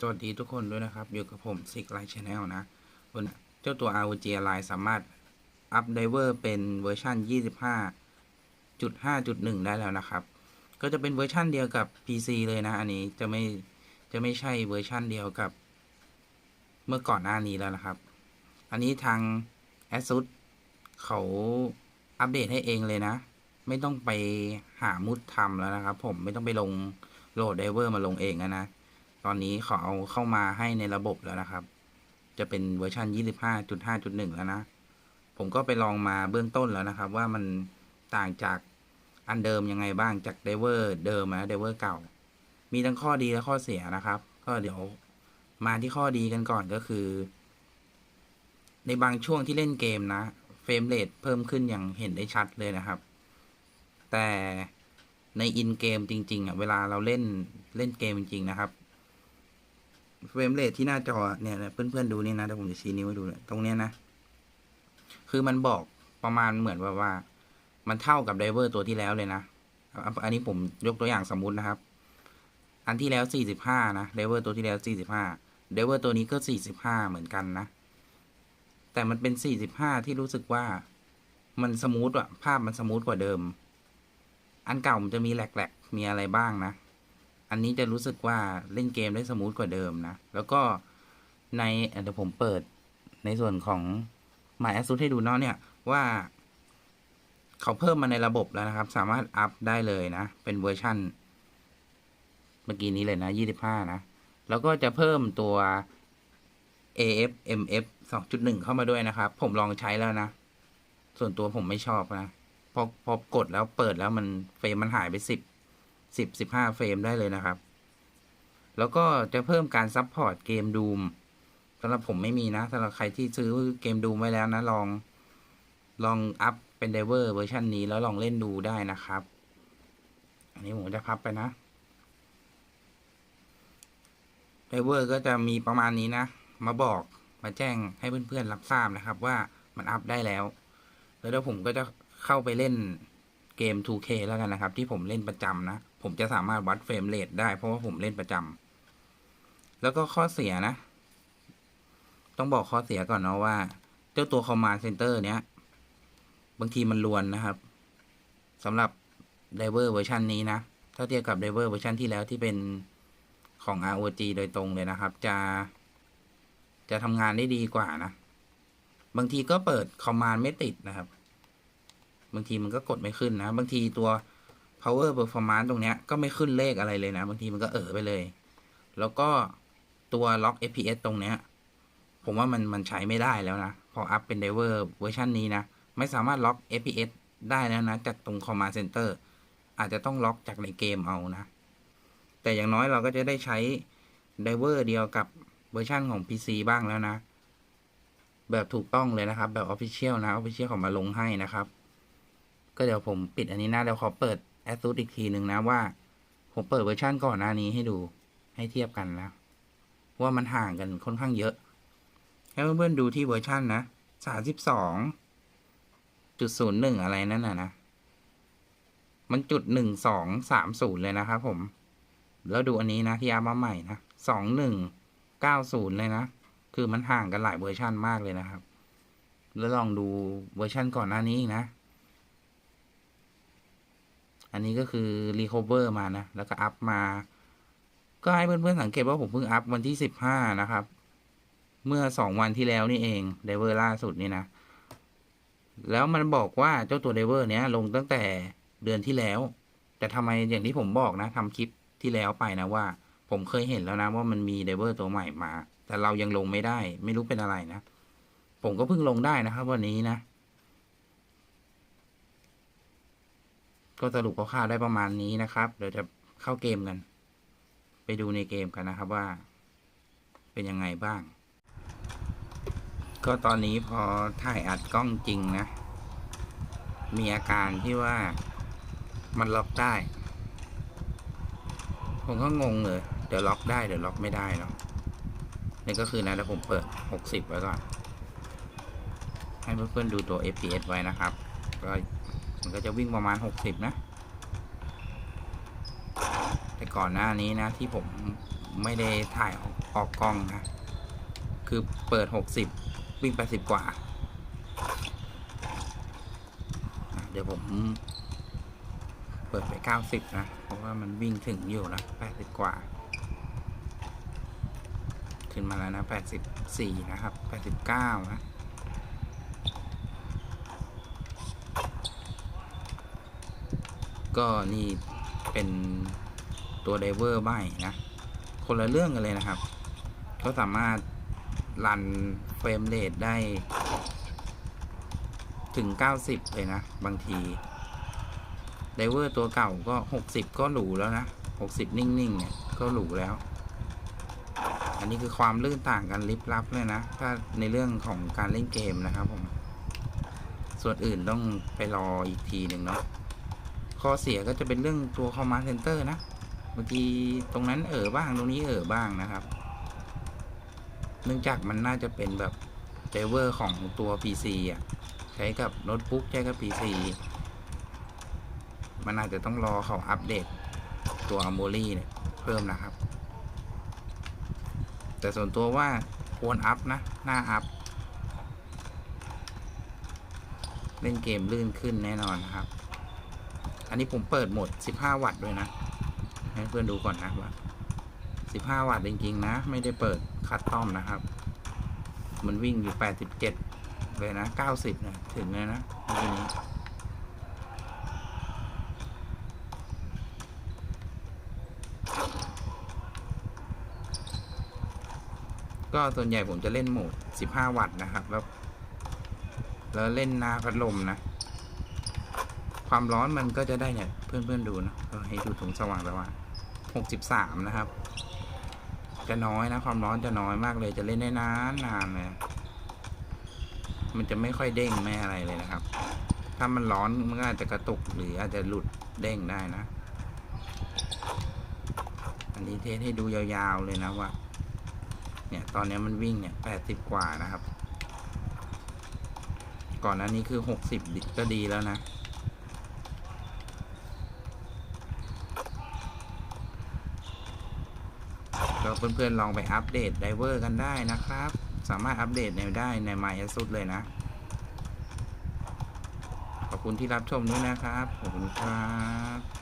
สวัสดีทุกคนด้วยนะครับอยู่กับผมซิกไลท์ชาแนลนะวันเจ้าตัว ROG Ally สามารถอัปไดเวอร์เป็นเวอร์ชัน25.5.1 ได้แล้วนะครับ ก็จะเป็นเวอร์ชันเดียวกับ PC เลยนะ อันนี้จะไม่จะไม่ใช่เวอร์ชันเดียวกับ เมื่อก่อนหน้านี้แล้วนะครับ อันนี้ทาง ASUS เขาอัปเดตให้เองเลยนะ ไม่ต้องไปหามุดทำแล้วนะครับ ผมไม่ต้องไปลงโหลดไดเวอร์มาลงเองนะนะ ตอนนี้เขาเอาเข้ามาให้ในระบบแล้วนะครับ จะเป็นเวอร์ชัน25.5.1 แล้วนะ ผมก็ไปลองมาเบื้องต้นแล้วนะครับ ว่ามันต่างจากอันเดิมยังไงบ้างจากไดเวอร์เดิมนะไดเวอร์เก่า มีทั้งข้อดีและข้อเสียนะครับ ก็เดี๋ยวมาที่ข้อดีกันก่อนก็คือ ในบางช่วงที่เล่นเกมนะเฟรมเรทเพิ่มขึ้นอย่างเห็นได้ชัดเลยนะครับ แต่ในอินเกมจริง ๆอะเวลาเราเล่นเล่นเกมจริง ๆ นะครับ เฟรมเรทที่หน้าจอเนี่ยเพื่อนๆดูนี่นะเดี๋ยวผมจะชี้นิ้วให้ดูเลยตรงเนี้ยนะ คือมันบอกประมาณเหมือนว่าว่า มันเท่ากับไดเวอร์ตัวที่แล้วเลยนะอันอันนี้ผมยกตัวอย่างสมมุตินะครับ อันที่แล้ว 45 นะไดเวอร์ตัวที่แล้ว 45ไดเวอร์ตัวนี้ก็ 45 เหมือนกันนะ แต่มันเป็น 45 ที่รู้สึกว่ามันสมูทอะภาพมันสมูทกว่าเดิม อันเก่ามันจะมีแหลกๆ มีอะไรบ้างนะ อันนี้จะรู้สึกว่าเล่นเกมได้สมูทกว่าเดิมนะ แล้วก็ในเอ่อเดี๋ยวผมเปิดในส่วนของ My ASUS ให้ดูเนาะเนี่ยว่า เขาเพิ่มมาในระบบแล้วนะครับ สามารถอัพได้เลยนะ เป็นเวอร์ชั่น เมื่อกี้นี้เลยนะ 25 นะ แล้วก็จะเพิ่มตัว AF MF 2.1 เข้ามาด้วยนะครับ ผมลองใช้แล้วนะ ส่วนตัวผมไม่ชอบนะ พอพอกดแล้วเปิดแล้วมันเฟรมมันหายไป 10 10 15 เฟรมได้เลยนะครับ แล้วก็จะเพิ่มการซัพพอร์ตเกมดูมสำหรับผมไม่มีนะสำหรับใครที่ซื้อเกมดูมไว้แล้วนะ ลอง ลองอัพเป็นไดเวอร์เวอร์ชันนี้แล้วลองเล่นดูได้นะครับ อันนี้ผมจะพับไปนะไดเวอร์ก็จะมีประมาณนี้นะ มาบอกมาแจ้งให้เพื่อนๆรับทราบนะครับ ว่ามันอัพได้แล้ว แล้วเดี๋ยวผมก็จะเข้าไปเล่น เกม 2K แล้วกันนะครับ ที่ผมเล่นประจำนะ ผมจะสามารถวัดเฟรมเรทได้เพราะว่าผมเล่นประจำแล้วก็ข้อเสียนะ ต้องบอกข้อเสียก่อนเนาะว่า เจ้าตัว Command Center เนี้ย บางทีมันลวนนะครับสำหรับ Diver เวอร์ชันนี้นะ ถ้าเทียบกับ Diver เวอร์ชันที่แล้วที่เป็นของ ROG โดยตรงเลยนะครับ จะ จะทำงานได้ดีกว่านะ บางทีก็เปิด Command ไม่ติดนะครับ บางทีมันก็กดไม่ขึ้นนะ บางทีตัว power performance ตรงเนี้ยก็ไม่ขึ้นเลขอะไรเลยนะ บางทีมันก็เออไปเลย แล้วก็ตัว lock fps ตรงเนี้ย ผมว่ามันมันใช้ไม่ได้แล้วนะ พออัพเป็น diver เวอร์ชันนี้นะ ไม่สามารถล็อก fps ได้แล้วนะ จากตรง command center อาจจะต้องล็อกจากในเกมเอานะ แต่อย่างน้อยเราก็จะได้ใช้ diver เดียวกับเวอร์ชันของ PC บ้างแล้วนะ แบบถูกต้องเลยนะครับ แบบ official นะ official ของมาลงให้นะครับ ก็เดี๋ยวผมปิดอันนี้นะเดี๋ยวขอเปิด ASUS อีกทีหนึ่งนะว่า ผมเปิดเวอร์ชันก่อนหน้านี้ให้ดูให้เทียบกันนะว่ามันห่างกันค่อนข้างเยอะ ให้เพื่อนๆดูที่เวอร์ชันนะสามสิบสองจุดศูนย์หนึ่งอะไรนั่นน่ะนะ มันจุดหนึ่งสองสามศูนย์เลยนะครับผม แล้วดูอันนี้นะที่อัพมาใหม่นะสองหนึ่งเก้าศูนย์เลยนะ คือมันห่างกันหลายเวอร์ชันมากเลยนะครับ แล้วลองดูเวอร์ชันก่อนหน้านี้อีกนะ อันนี้ก็คือรีคอเวอร์มานะ แล้วก็อัพมา ก็ให้เพื่อนๆสังเกตว่าผมเพิ่งอัพวันที่สิบห้านะครับ เมื่อสองวันที่แล้วนี่เองไดเวอร์ล่าสุดนี่นะ แล้วมันบอกว่าเจ้าตัวไดเวอร์เนี้ยลงตั้งแต่เดือนที่แล้ว แต่ทำไมอย่างที่ผมบอกนะทำคลิปที่แล้วไปนะว่า ผมเคยเห็นแล้วนะว่ามันมีไดเวอร์ตัวใหม่มา แต่เรายังลงไม่ได้ ไม่รู้เป็นอะไรนะ ผมก็เพิ่งลงได้นะครับ วันนี้นะ ก็สรุปคร่าวๆได้ประมาณนี้นะครับ เดี๋ยวจะเข้าเกมกัน ไปดูในเกมกันนะครับว่า เป็นยังไงบ้าง ก็ตอนนี้พอถ่ายอัดกล้องจริงนะ มีอาการที่ว่ามันล็อกได้ ผมก็งงเลย เดี๋ยวล็อกได้เดี๋ยวล็อกไม่ได้เนาะนี่ก็คือนะแล้วผมเปิด 60 ไว้ก่อน ให้เพื่อนๆดูตัว FPS ไว้นะครับ ก็ มันก็จะวิ่งประมาณ 60 นะ แต่ก่อนหน้านี้นะที่ผมไม่ได้ถ่ายออกออกกล้องนะ คือเปิดหกสิบวิ่งแปดสิบกว่า เดี๋ยวผมเปิดไปเก้าสิบนะ เพราะว่ามันวิ่งถึงอยู่นะแปดสิบกว่า ขึ้นมาแล้วนะแปดสิบสี่นะครับแปดสิบเก้านะ ก็นี่เป็นตัวไดเวอร์ใบนะ คนละเรื่องกันเลยนะครับก็สามารถรันเฟรมเรทได้ถึง 90 เลยนะ บางทีไดเวอร์ตัวเก่าก็ 60 ก็หรูแล้วนะ 60 นิ่งๆเนี่ยก็หรูแล้ว อันนี้คือความลื่นต่างกันลิบลับเลยนะ ถ้าในเรื่องของการเล่นเกมนะครับผม ส่วนอื่นต้องไปรออีกทีหนึ่งเนาะ ข้อเสียก็จะเป็นเรื่องตัว command center นะบางทีตรงนั้นเออบ้างตรงนี้เออบ้างนะครับ เนื่องจากมันน่าจะเป็นแบบไดเวอร์ของตัว PC อะใช้กับโน้ตบุ๊กใช้กับ PC มันอาจจะต้องรอเขาอัปเดตตัว a m o r y เนี่ยเพิ่มนะครับ แต่ส่วนตัวว่าควรอัพนะ หน้าอัพ เล่นเกมลื่นขึ้นแน่นอนนะครับ อันนี้ผมเปิดโหมด 15 วัตต์ด้วยนะ ให้เพื่อนดูก่อนนะว่า15 วัตต์จริงๆนะ ไม่ได้เปิดคัดต้อมนะครับ มันวิ่งอยู่ 87 เลยนะ 90นะถึงเลยนะทีนี้ก็ส่วนใหญ่ผมจะเล่นโหมด 15 วัตต์นะครับ แล้ว แล้วเล่นหน้าพัดลมนะ ความร้อนมันก็จะได้เนี่ยเพื่อนๆดูนะให้ดูถุงสว่างสว่างหกสิบสามนะครับ จะน้อยนะความร้อนจะน้อยมากเลยจะเล่นได้นานนานเลยมันจะไม่ค่อยเด้งไม่อะไรเลยนะครับ ถ้ามันร้อนมันก็อาจจะกระตุกหรืออาจจะหลุดเด้งได้นะ อันนี้เทสให้ดูยาวๆเลยนะว่า เนี่ยตอนนี้มันวิ่งเนี่ยแปดสิบกว่านะครับ ก่อนหน้านี้คือหกสิบก็ดีแล้วนะ ก็เพื่อนๆลองไปอัปเดตไดเวอร์กันได้นะครับ สามารถอัปเดตในได้ใน m y a s u s เลยนะ ขอบคุณที่รับชมด้วยนะครับ ขอบคุณครับ